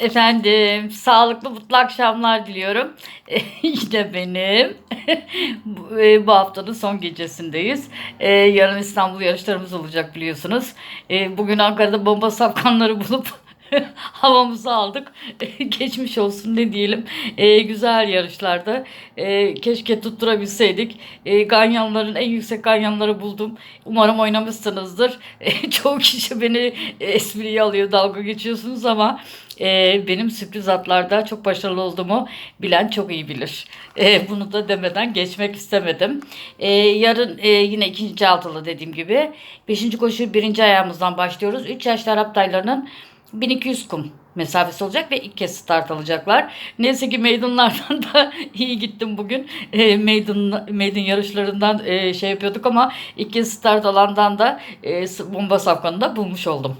Efendim, sağlıklı mutlu akşamlar diliyorum. Yine benim. bu, e, bu haftanın son gecesindeyiz. E, yarın İstanbul yarışlarımız olacak biliyorsunuz. E, bugün Ankara'da bomba sapkanları bulup havamızı aldık. Geçmiş olsun ne diyelim. E, güzel yarışlardı. E, keşke tutturabilseydik. E, ganyanların en yüksek ganyanları buldum. Umarım oynamışsınızdır. E, çoğu kişi beni e, espriye alıyor, dalga geçiyorsunuz ama e, benim sürpriz atlarda çok başarılı olduğumu bilen çok iyi bilir. E, bunu da demeden geçmek istemedim. E, yarın e, yine ikinci altılı dediğim gibi. Beşinci koşu birinci ayağımızdan başlıyoruz. 3 yaşlı Arap taylarının 1200 kum mesafesi olacak ve ilk kez start alacaklar. Neyse ki meydanlardan da iyi gittim bugün. E, meydan, meydan yarışlarından e, şey yapıyorduk ama ilk kez start alandan da e, bomba safkanı da bulmuş oldum.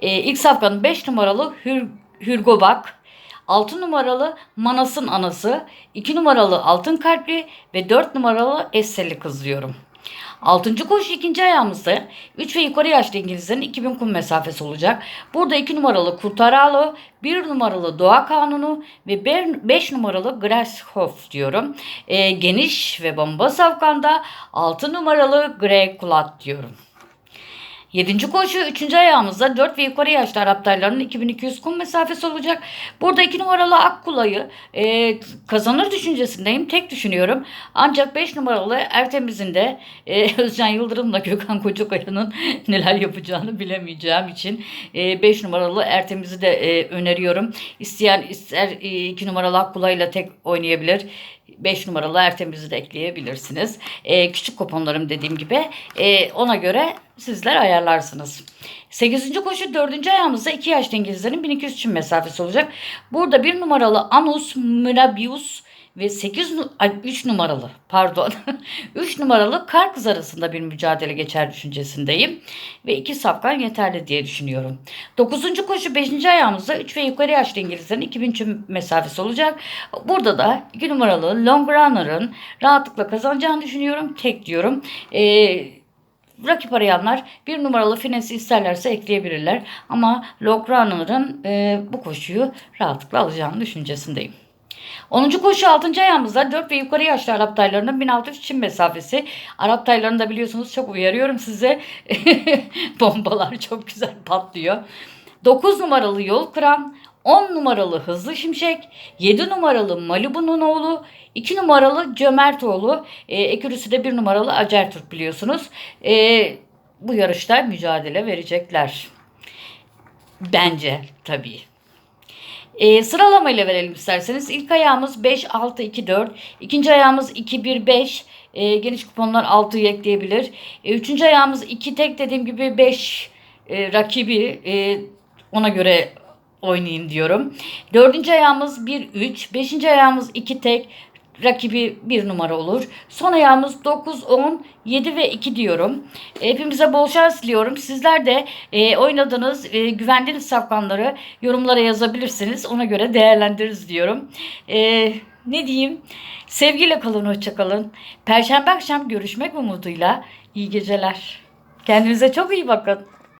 E, ilk safkanın 5 numaralı Hür, Hürgobak, 6 numaralı Manas'ın anası, 2 numaralı Altın Kalpli ve 4 numaralı Essel'i kız diyorum. Altıncı koşu ikinci ayağımızda 3 ve yukarı yaşlı İngilizlerin 2000 kum mesafesi olacak. Burada 2 numaralı Kurtaralo, 1 numaralı Doğa Kanunu ve 5 numaralı Grasshoff diyorum. Ee, geniş ve bomba savkanda 6 numaralı Grey Kulat diyorum. Yedinci koşu üçüncü ayağımızda 4 ve yukarı yaşlı Arap taylarının 2200 kum mesafesi olacak. Burada 2 numaralı Akkula'yı e, kazanır düşüncesindeyim. Tek düşünüyorum. Ancak 5 numaralı Ertemiz'in de e, Özcan Yıldırım'la Gökhan Kocakaya'nın neler yapacağını bilemeyeceğim için 5 e, numaralı Ertemiz'i de e, öneriyorum. İsteyen ister 2 e, numaralı Akkula'yla tek oynayabilir. 5 numaralı Ertemiz'i de ekleyebilirsiniz. E, küçük kuponlarım dediğim gibi. E, ona göre sizler ayarlarsınız. 8. koşu 4. ayağımızda 2 yaşlı İngilizlerin 1200 çim mesafesi olacak. Burada 1 numaralı Anus Mirabius ve 8 3 numaralı pardon 3 numaralı kar kız arasında bir mücadele geçer düşüncesindeyim ve iki safkan yeterli diye düşünüyorum. 9. koşu 5. ayağımızda 3 ve yukarı yaşlı İngilizlerin 2000 çim mesafesi olacak. Burada da 2 numaralı Long Runner'ın rahatlıkla kazanacağını düşünüyorum. Tek diyorum. Eee rakip arayanlar bir numaralı finesi isterlerse ekleyebilirler. Ama Long Runner'ın e, bu koşuyu rahatlıkla alacağını düşüncesindeyim. 10. koşu 6. ayağımızda 4 ve yukarı yaşlı Arap taylarının 1600 çim mesafesi. Arap taylarını da biliyorsunuz çok uyarıyorum size. Bombalar çok güzel patlıyor. 9 numaralı yol kıran, 10 numaralı Hızlı Şimşek, 7 numaralı Malibu'nun oğlu, 2 numaralı Cömertoğlu, e, ekürüsü de 1 numaralı Acertürk biliyorsunuz. E, bu yarışta mücadele verecekler. Bence tabii. E, sıralamayla verelim isterseniz. İlk ayağımız 5, 6, 2, 4. İkinci ayağımız 2, 1, 5. E, geniş kuponlar 6'yı ekleyebilir. E, üçüncü ayağımız 2 tek dediğim gibi 5 e, rakibi e, ona göre oynayın diyorum. Dördüncü ayağımız 1, 3. Beşinci ayağımız 2 tek rakibi bir numara olur. Son ayağımız 9, 10, 7 ve 2 diyorum. Hepimize bol şans diliyorum. Sizler de e, oynadığınız, e, güvendiğiniz safkanları yorumlara yazabilirsiniz. Ona göre değerlendiririz diyorum. E, ne diyeyim? Sevgiyle kalın, hoşçakalın. Perşembe akşam görüşmek umuduyla iyi geceler. Kendinize çok iyi bakın.